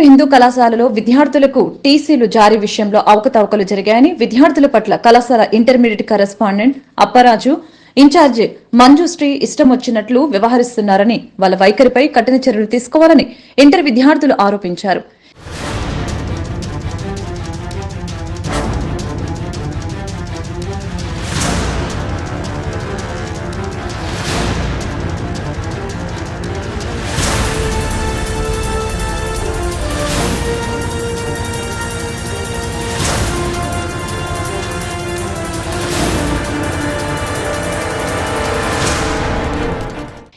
ఏలూరు హిందూ కళాశాలలో విద్యార్థులకు టీసీలు జారీ విషయంలో అవకతవకలు జరిగాయని విద్యార్థుల పట్ల కళాశాల intermediate correspondent Apparaju incharge Manjushri ఇష్టం వచ్చినట్లు వ్యవహరిస్తున్నారని వాళ్ళ వైఖరిపై కఠిన చర్యలు తీసుకోవాలని ఇంటర్ విద్యార్థులు ఆరోపించారు.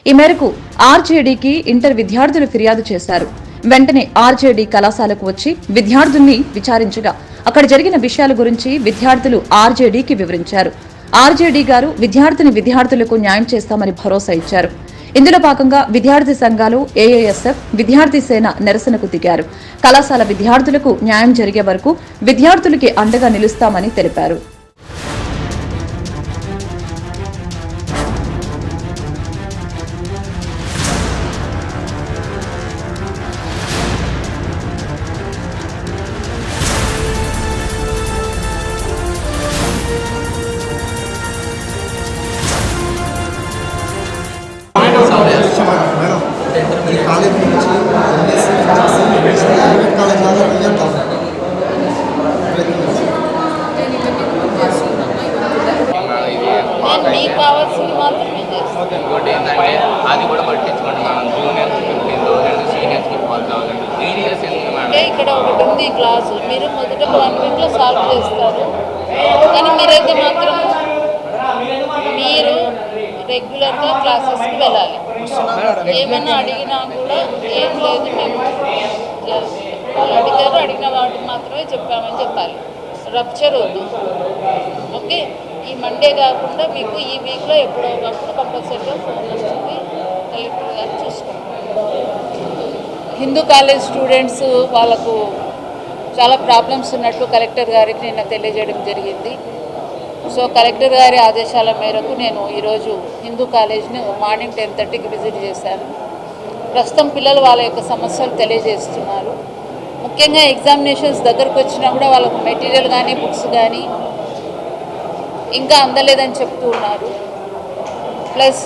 ఈ మేరకు ఆర్జేడీకి ఇంటర్ విద్యార్థులు ఫిర్యాదు చేశారు. వెంటనే ఆర్జేడీ కళాశాలకు వచ్చి విద్యార్థుల్ని విచారించగా అక్కడ జరిగిన విషయాల గురించి విద్యార్థులు ఆర్జేడీకి వివరించారు. ఆర్జేడీ గారు విద్యార్థిని విద్యార్థులకు న్యాయం చేస్తామని భరోసా ఇచ్చారు. ఇందులో భాగంగా విద్యార్థి సంఘాలు ఏఏఎస్ఎఫ్ విద్యార్థి సేన నిరసనకు దిగారు. కళాశాల విద్యార్థులకు న్యాయం జరిగే వరకు విద్యార్థులకి అండగా నిలుస్తామని తెలిపారు. రెగ్యులర్గా క్లాసెస్కి వెళ్ళాలి. ఏమైనా అడిగినా కూడా ఏం లేదు మేము. వాళ్ళు అడిగారు అడిగిన వాటికి మాత్రమే చెప్పామని చెప్పాలి. రప్చర్ వద్దు. ఓకే? ఈ మండే కాకుండా మీకు ఈ వీక్లో ఎప్పుడో ఒకప్పుడు కంపల్సరీగా ఫోన్ వస్తుంది. కలెక్టర్ గారు చూసుకుంటాం హిందూ కాలేజ్ స్టూడెంట్స్ వాళ్ళకు చాలా ప్రాబ్లమ్స్ ఉన్నట్లు కలెక్టర్ గారికి నిన్న తెలియజేయడం జరిగింది. సో కలెక్టర్ గారి ఆదేశాల మేరకు నేను ఈరోజు హిందూ కాలేజ్ని మార్నింగ్ టెన్ థర్టీకి విజిట్ చేశాను. ప్రస్తుతం పిల్లలు వాళ్ళ యొక్క సమస్యలు తెలియజేస్తున్నారు. ముఖ్యంగా ఎగ్జామినేషన్స్ దగ్గరకు వచ్చినా కూడా వాళ్ళకు మెటీరియల్ కానీ బుక్స్ కానీ ఇంకా అందలేదని చెప్తూ ఉన్నారు. ప్లస్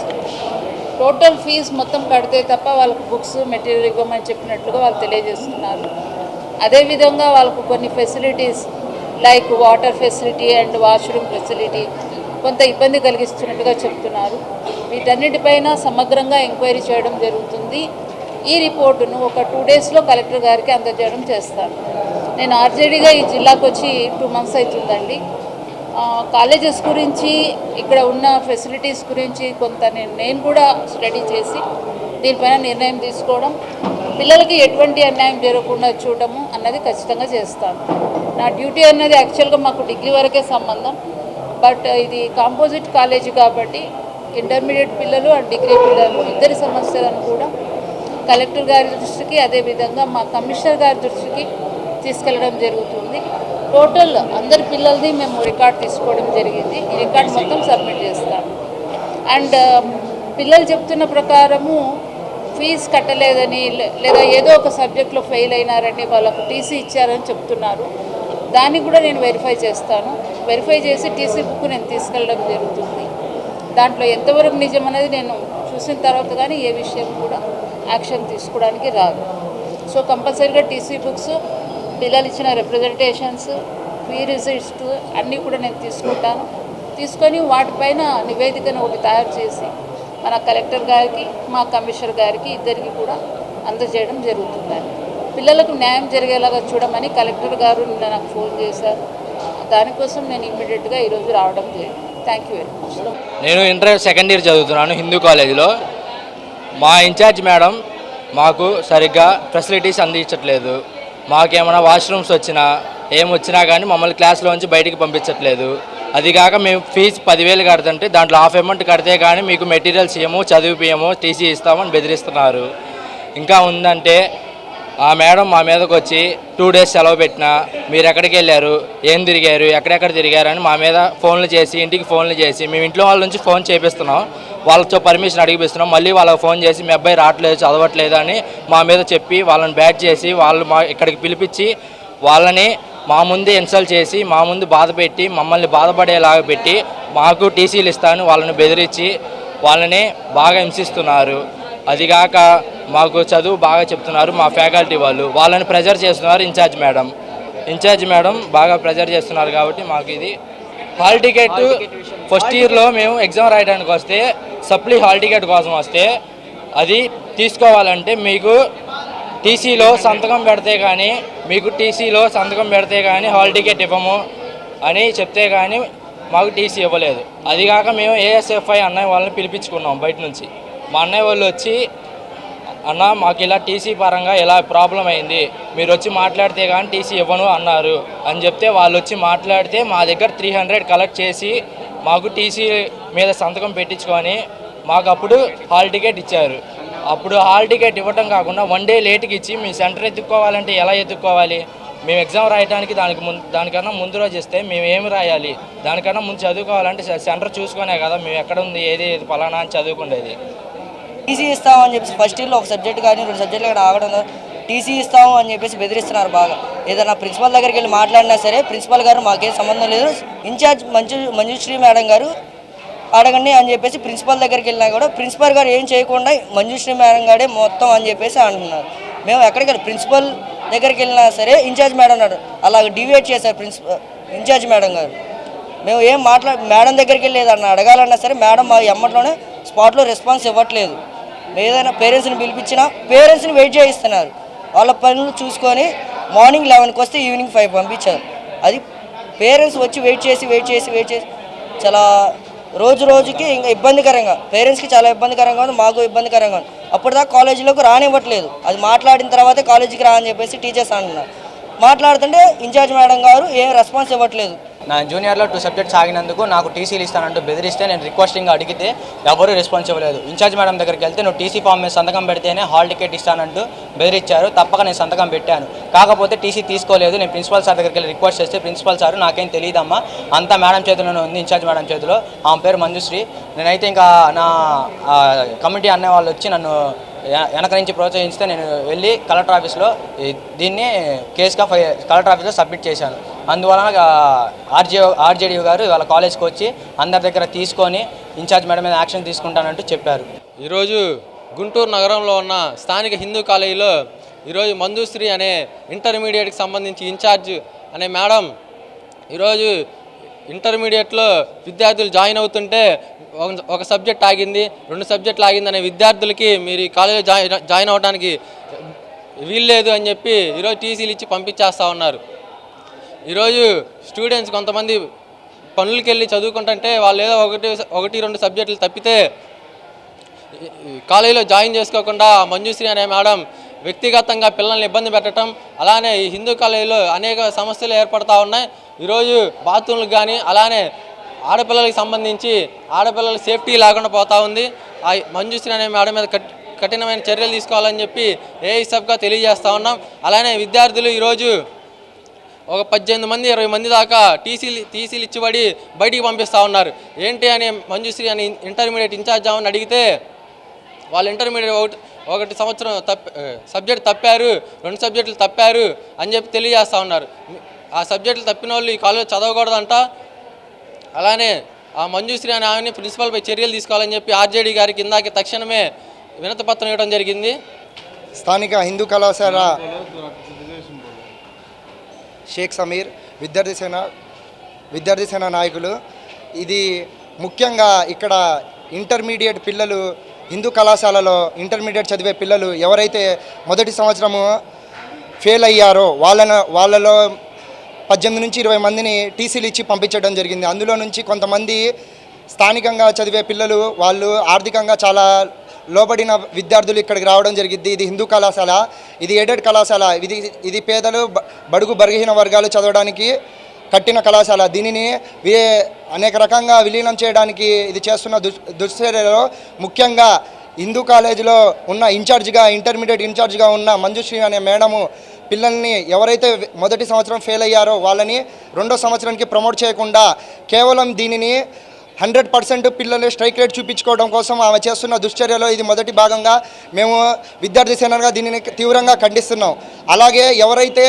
టోటల్ ఫీజు మొత్తం కడితే తప్ప వాళ్ళకు బుక్స్ మెటీరియల్ ఇవ్వమని చెప్పినట్లుగా వాళ్ళు తెలియజేస్తున్నారు. అదేవిధంగా వాళ్ళకు కొన్ని facilities like water facility and washroom facility కొంత ఇబ్బంది కలిగిస్తున్నట్టుగా చెప్తున్నారు. వీటన్నిటిపైన సమగ్రంగా ఎంక్వైరీ చేయడం జరుగుతుంది. ఈ రిపోర్టును ఒక టూ డేస్లో కలెక్టర్ గారికి అందజేయడం చేస్తాను నేను ఆర్జేడీగా ఈ జిల్లాకు వచ్చి టూ మంత్స్ అవుతుందండి. కాలేజెస్ గురించి ఇక్కడ ఉన్న ఫెసిలిటీస్ గురించి కొంత నేను నేను కూడా స్టడీ చేసి దీనిపైన నిర్ణయం తీసుకోవడం పిల్లలకి ఎటువంటి అన్యాయం జరగకుండా చూడటము అన్నది ఖచ్చితంగా చేస్తాను. నా డ్యూటీ అన్నది యాక్చువల్గా మాకు డిగ్రీ వరకే సంబంధం. బట్ ఇది కాంపోజిట్ కాలేజీ కాబట్టి ఇంటర్మీడియట్ పిల్లలు అండ్ డిగ్రీ పిల్లలు ఇద్దరి సమస్యలను కూడా కలెక్టర్ గారి దృష్టికి అదేవిధంగా మా కమిషనర్ గారి దృష్టికి తీసుకెళ్ళడం జరుగుతుంది. టోటల్ అందరి పిల్లలది మేము రికార్డ్ తీసుకోవడం జరిగింది. ఈ రికార్డ్ మొత్తం సబ్మిట్ చేస్తాం అండ్ పిల్లలు చెప్తున్న ప్రకారము ఫీజు కట్టలేదని లే- లేదా ఏదో ఒక సబ్జెక్ట్లో ఫెయిల్ అయినారని వాళ్ళకు టీసీ ఇచ్చారని చెప్తున్నారు. దాన్ని కూడా నేను వెరిఫై చేస్తాను. వెరిఫై చేసి టీసీ బుక్ నేను తీసుకెళ్ళడం జరుగుతుంది. దాంట్లో ఎంతవరకు నిజం అనేది నేను చూసిన తర్వాత కానీ ఏ విషయం కూడా యాక్షన్ తీసుకోవడానికి రాదు. సో కంపల్సరీగా టీసీ బుక్స్ పిల్లలు ఇచ్చిన రిప్రజెంటేషన్స్ ఫీ రిజిస్ట్ అన్నీ కూడా నేను తీసుకుంటాను. తీసుకొని వాటిపైన నివేదికను ఒకటి తయారు చేసి మన కలెక్టర్ గారికి మా కమిషనర్ గారికి ఇద్దరికి కూడా అందజేయడం జరుగుతుందండి పిల్లలకు న్యాయం జరిగేలాగా చూడమని కలెక్టర్ గారు నిన్న నాకు ఫోన్ చేశారు. దానికోసం నేను ఇమ్మీడియట్గా ఈరోజు రావడం జరిగింది. థ్యాంక్ యూ వెరీ మచ్ నేను ఇంటర్ సెకండ్ ఇయర్ చదువుతున్నాను హిందూ కాలేజీలో. మా ఇన్ఛార్జ్ మేడం మాకు సరిగ్గా ఫెసిలిటీస్ అందించట్లేదు. మాకేమైనా వాష్రూమ్స్ వచ్చినా ఏం వచ్చినా కానీ మమ్మల్ని క్లాస్లో నుంచి బయటికి పంపించట్లేదు. అది కాక మేము ఫీజు పదివేలు కడుతుంటే దాంట్లో హాఫ్ అమౌంట్ కడితే కానీ మీకు మెటీరియల్స్ ఇయ్యము చదివిపియము టీసీ ఇస్తామని బెదిరిస్తున్నారు. ఇంకా ఉందంటే ఆ మేడం మా మీదకి వచ్చి టూ డేస్ సెలవు పెట్టినా మీరు ఎక్కడికి వెళ్ళారు ఏం తిరిగారు ఎక్కడెక్కడ తిరిగారు అని మా మీద ఫోన్లు చేసి ఇంటికి ఫోన్లు చేసి మేము ఇంట్లో వాళ్ళ నుంచి ఫోన్ చేపిస్తున్నాం. వాళ్ళతో పర్మిషన్ అడిగిపిస్తున్నాం మళ్ళీ వాళ్ళకి ఫోన్ చేసి మీ అబ్బాయి రావట్లేదు చదవట్లేదు అని మా మీద చెప్పి వాళ్ళని బ్యాట్ చేసి వాళ్ళు మా ఇక్కడికి పిలిపించి వాళ్ళని మా ముందు ఇన్సల్ట్ చేసి మా ముందు బాధ పెట్టి మమ్మల్ని బాధపడేలాగా పెట్టి మాకు టీసీలు ఇస్తాను వాళ్ళని బెదిరించి వాళ్ళని బాగా హింసిస్తున్నారు. అదిగాక మాకు చదువు బాగా చెప్తున్నారు మా ఫ్యాకల్టీ వాళ్ళు. వాళ్ళని ప్రెజర్ చేస్తున్నారు ఇన్ఛార్జ్ మేడం. ఇన్ఛార్జ్ మేడం బాగా ప్రెజర్ చేస్తున్నారు కాబట్టి మాకు ఇది హాల్ టికెట్ ఫస్ట్ ఇయర్లో మేము ఎగ్జామ్ రాయడానికి వస్తే సప్లీ హాల్ టికెట్ కోసం వస్తే అది తీసుకోవాలంటే మీకు టీసీలో సంతకం పెడితే కానీ మీకు టీసీలో సంతకం పెడితే కానీ హాల్ టికెట్ ఇవ్వము అని చెప్తే కానీ మాకు టీసీ ఇవ్వలేదు. అది కాక మేము ఏఎస్ఎఫ్ఐ అన్నయ్య వాళ్ళని పిలిపించుకున్నాం బయట నుంచి. మా అన్నయ్య వాళ్ళు వచ్చి అన్న మాకు ఇలా టీసీ పరంగా ఇలా ప్రాబ్లం అయింది. మీరు వచ్చి మాట్లాడితే కానీ టీసీ ఇవ్వను అన్నారు. అని చెప్తే వాళ్ళు వచ్చి మాట్లాడితే మా దగ్గర త్రీ హండ్రెడ్ కలెక్ట్ చేసి మాకు టీసీ మీద సంతకం పెట్టించుకొని మాకు అప్పుడు హాల్ టికెట్ ఇచ్చారు. అప్పుడు హాల్ టికెట్ ఇవ్వటం కాకుండా వన్ డే లేట్కి ఇచ్చి మీ సెంటర్ ఎత్తుక్కోవాలంటే ఎలా ఎత్తుక్కోవాలి? మేము ఎగ్జామ్ రాయడానికి దానికి ముందు దానికన్నా ముందు రోజు ఇస్తే మేము ఏమి రాయాలి? దానికన్నా ముందు చదువుకోవాలంటే సెంటర్ చూసుకునే కదా మేము ఎక్కడ ఉంది ఏది ఏది ఫలానా అని చదువుకునేది టీసీ ఇస్తామని చెప్పేసి ఫస్ట్ ఇయర్లో ఒక సబ్జెక్ట్ కానీ రెండు సబ్జెక్టులు కానీ ఆగడం టీసీ ఇస్తాము అని చెప్పేసి బెదిరిస్తున్నారు బాగా. ఏదైనా ప్రిన్సిపల్ దగ్గరికి వెళ్ళి మాట్లాడినా సరే ప్రిన్సిపల్ గారు మాకేం సంబంధం లేదు. ఇన్ఛార్జ్ మంజు మంజుశ్రీ మేడం గారు అడగండి అని చెప్పేసి ప్రిన్సిపల్ దగ్గరికి వెళ్ళినా కూడా ప్రిన్సిపల్ గారు ఏం చేయకుండా మంజుశ్రీ మేడం గారే మొత్తం అని చెప్పేసి అంటున్నారు. మేము ఎక్కడికి వెళ్ళి ప్రిన్సిపల్ దగ్గరికి వెళ్ళినా సరే ఇన్ఛార్జ్ మేడం అన్నాడు. అలాగ డివేట్ చేశారు ప్రిన్సిపల్ ఇన్ఛార్జ్ మేడం గారు. మేము ఏం మాట్లా మేడం దగ్గరికి వెళ్ళి అడగాలన్నా సరే మేడం మా ఎమ్మట్లోనే స్పాట్లో రెస్పాన్స్ ఇవ్వట్లేదు. ఏదైనా పేరెంట్స్ని పిలిపించినా పేరెంట్స్ని వెయిట్ చేయిస్తున్నారు. వాళ్ళ పనులు చూసుకొని మార్నింగ్ లెవెన్కి వస్తే ఈవినింగ్ ఫైవ్ పంపించారు. అది పేరెంట్స్ వచ్చి వెయిట్ చేసి వెయిట్ చేసి వెయిట్ చేసి చాలా రోజు రోజుకి ఇంకా ఇబ్బందికరంగా. పేరెంట్స్కి చాలా ఇబ్బందికరంగా ఉంది మాకు ఇబ్బందికరంగా ఉంది. దాకా కాలేజీలోకి రానివ్వట్లేదు. అది మాట్లాడిన తర్వాతే కాలేజీకి రా అని చెప్పేసి టీచర్స్ అంటున్నారు. మాట్లాడుతుంటే ఇన్ఛార్జ్ మేడం గారు ఏం రెస్పాన్స్ ఇవ్వట్లేదు. నా జూనియర్లో టూ సబ్జెక్ట్స్ ఆగినందుకు నాకు టీసీలు ఇస్తానంటూ బెదిరిస్తే నేను రిక్వెస్టింగ్ అడిగితే ఎవరూ రెస్పాన్స్ ఇవ్వలేదు. ఇన్ఛార్జ్ మేడం దగ్గరికి వెళ్తే నువ్వు టీసీ ఫామ్ మీద సంతకం పెడితేనే హాల్ టికెట్ ఇస్తానంటూ బెదిరించారు. తప్పక నేను సంతకం పెట్టాను. కాకపోతే టీసీ తీసుకోలేదు. నేను ప్రిన్సిపల్ సార్ దగ్గరికి వెళ్ళి రిక్వెస్ట్ చేస్తే ప్రిన్సిపల్ సార్ నాకేం తెలియదమ్మా. అంతా మేడం చేతిలోనే ఉంది ఇన్ఛార్జ్ మేడం చేతిలో. ఆమె పేరు మంజుశ్రీ. నేనైతే ఇంకా నా కమిటీ అనే వాళ్ళు వచ్చి నన్ను వెనక నుంచి ప్రోత్సహిస్తే నేను వెళ్ళి కలెక్టర్ ఆఫీస్లో దీన్ని కేసుగా కలెక్టర్ ఆఫీస్లో సబ్మిట్ చేశాను. అందువలన ఆర్జే ఆర్జేడీ గారు వాళ్ళ కాలేజ్కి వచ్చి అందరి దగ్గర తీసుకొని ఇన్ఛార్జ్ మేడం మీద యాక్షన్ తీసుకుంటానంటూ చెప్పారు. ఈరోజు గుంటూరు నగరంలో ఉన్న స్థానిక హిందూ కాలేజీలో ఈరోజు మంజుశ్రీ అనే ఇంటర్మీడియట్కి సంబంధించి ఇన్ఛార్జ్ అనే మేడం ఈరోజు ఇంటర్మీడియట్లో విద్యార్థులు జాయిన్ అవుతుంటే ఒక- సబ్జెక్ట్ ఆగింది రెండు సబ్జెక్టులు ఆగింది అనే విద్యార్థులకి మీరు ఈ కాలేజీలో జాయిన్ జాయిన్ అవ్వడానికి వీల్లేదు అని చెప్పి ఈరోజు టీసీలు ఇచ్చి పంపించేస్తూ ఉన్నారు. ఈరోజు స్టూడెంట్స్ కొంతమంది పనులకి వెళ్ళి చదువుకుంటుంటే వాళ్ళు ఏదో ఒకటి ఒకటి రెండు సబ్జెక్టులు తప్పితే కాలేజీలో జాయిన్ చేసుకోకుండా మంజుశ్రీ అనే మేడం వ్యక్తిగతంగా పిల్లల్ని ఇబ్బంది పెట్టడం అలానే ఈ హిందూ కాలేజీలో అనేక సమస్యలు ఏర్పడతా ఉన్నాయి. ఈరోజు బాత్రూమ్లకు కానీ అలానే ఆడపిల్లలకి సంబంధించి ఆడపిల్లల సేఫ్టీ లేకుండా పోతా ఉంది. ఆ మంజుశ్రీ అనే మేడం మీద కఠినమైన చర్యలు తీసుకోవాలని చెప్పి ఏ సబ్గా తెలియజేస్తూ ఉన్నాం. అలానే విద్యార్థులు ఈరోజు ఒక పద్దెనిమిది మంది ఇరవై మంది దాకా టీసీలు టీసీలు ఇచ్చిబడి బయటికి పంపిస్తూ ఉన్నారు. ఏంటి అని మంజుశ్రీ అని ఇంటర్మీడియట్ ఇన్ఛార్జ్ అవ్వని అడిగితే వాళ్ళు ఇంటర్మీడియట్ ఒకటి ఒకటి సంవత్సరం తప్ప సబ్జెక్ట్ తప్పారు రెండు సబ్జెక్టులు తప్పారు అని చెప్పి తెలియజేస్తూ ఉన్నారు. ఆ సబ్జెక్టులు తప్పిన వాళ్ళు ఈ కాలేజ్ చదవకూడదంట. అలానే ఆ మంజుశ్రీ అనే ఆమెని ప్రిన్సిపల్పై చర్యలు తీసుకోవాలని చెప్పి ఆర్జేడీ గారికి ఇందాక తక్షణమే వినతిపత్రం ఇవ్వడం జరిగింది. స్థానిక హిందూ కళాశాల షేక్ సమీర్ విద్యార్థి సేన విద్యార్థి సేన నాయకులు. ఇది ముఖ్యంగా ఇక్కడ ఇంటర్మీడియట్ పిల్లలు హిందూ కళాశాలలో ఇంటర్మీడియట్ చదివే పిల్లలు ఎవరైతే మొదటి సంవత్సరము ఫెయిల్ అయ్యారో వాళ్ళను వాళ్ళలో పద్దెనిమిది నుంచి ఇరవై మందిని టీసీలు ఇచ్చి పంపించడం జరిగింది. అందులో నుంచి కొంతమంది స్థానికంగా చదివే పిల్లలు వాళ్ళు ఆర్థికంగా చాలా లోబడిన విద్యార్థులు ఇక్కడికి రావడం జరిగింది. ఇది హిందూ కళాశాల ఇది ఎయిడెడ్ కళాశాల. ఇది ఇది పేదలు బడుగు బరిగిన వర్గాలు చదవడానికి కట్టిన కళాశాల. దీనిని అనేక రకంగా విలీనం చేయడానికి ఇది చేస్తున్న దుశ్చర్యలో ముఖ్యంగా హిందూ కాలేజీలో ఉన్న ఇన్ఛార్జిగా ఇంటర్మీడియట్ ఇన్ఛార్జిగా ఉన్న మంజుశ్రీ అనే మేడము పిల్లల్ని ఎవరైతే మొదటి సంవత్సరం ఫెయిల్ అయ్యారో వాళ్ళని రెండో సంవత్సరానికి ప్రమోట్ చేయకుండా కేవలం దీనిని హండ్రెడ్ పర్సెంట్ పిల్లలు స్ట్రైక్ రేట్ చూపించుకోవడం కోసం ఆమె చేస్తున్న దుశ్చర్యలో ఇది మొదటి భాగంగా మేము విద్యార్థి సేనగా దీనిని తీవ్రంగా ఖండిస్తున్నాం. అలాగే ఎవరైతే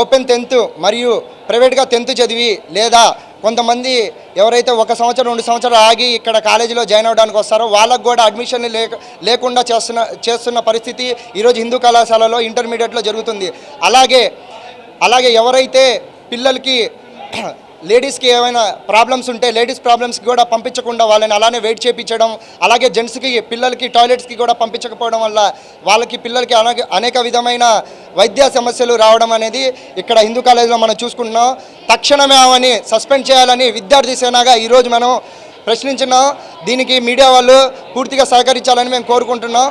ఓపెన్ టెన్త్ మరియు ప్రైవేట్గా టెన్త్ చదివి లేదా కొంతమంది ఎవరైతే ఒక సంవత్సరం రెండు సంవత్సరాలు ఆగి ఇక్కడ కాలేజీలో జాయిన్ అవ్వడానికి వస్తారో వాళ్ళకు కూడా అడ్మిషన్ లేక లేకుండా చేస్తున్న చేస్తున్న పరిస్థితి ఈరోజు హిందూ కళాశాలలో ఇంటర్మీడియట్లో జరుగుతుంది. అలాగే అలాగే ఎవరైతే పిల్లలకి లేడీస్కి ఏమైనా ప్రాబ్లమ్స్ ఉంటే లేడీస్ ప్రాబ్లమ్స్కి కూడా పంపించకుండా వాళ్ళని అలానే వెయిట్ చేయించడం అలాగే జెంట్స్కి పిల్లలకి టాయిలెట్స్కి కూడా పంపించకపోవడం వల్ల వాళ్ళకి పిల్లలకి అనేక అనేక విధమైన వైద్య సమస్యలు రావడం అనేది ఇక్కడ హిందూ కాలేజీలో మనం చూసుకుంటున్నాం. తక్షణమే ఆమెని సస్పెండ్ చేయాలని విద్యార్థి సేనగా ఈరోజు మనం ప్రశ్నించినాం. దీనికి మీడియా వాళ్ళు పూర్తిగా సహకరించాలని మేము కోరుకుంటున్నాం.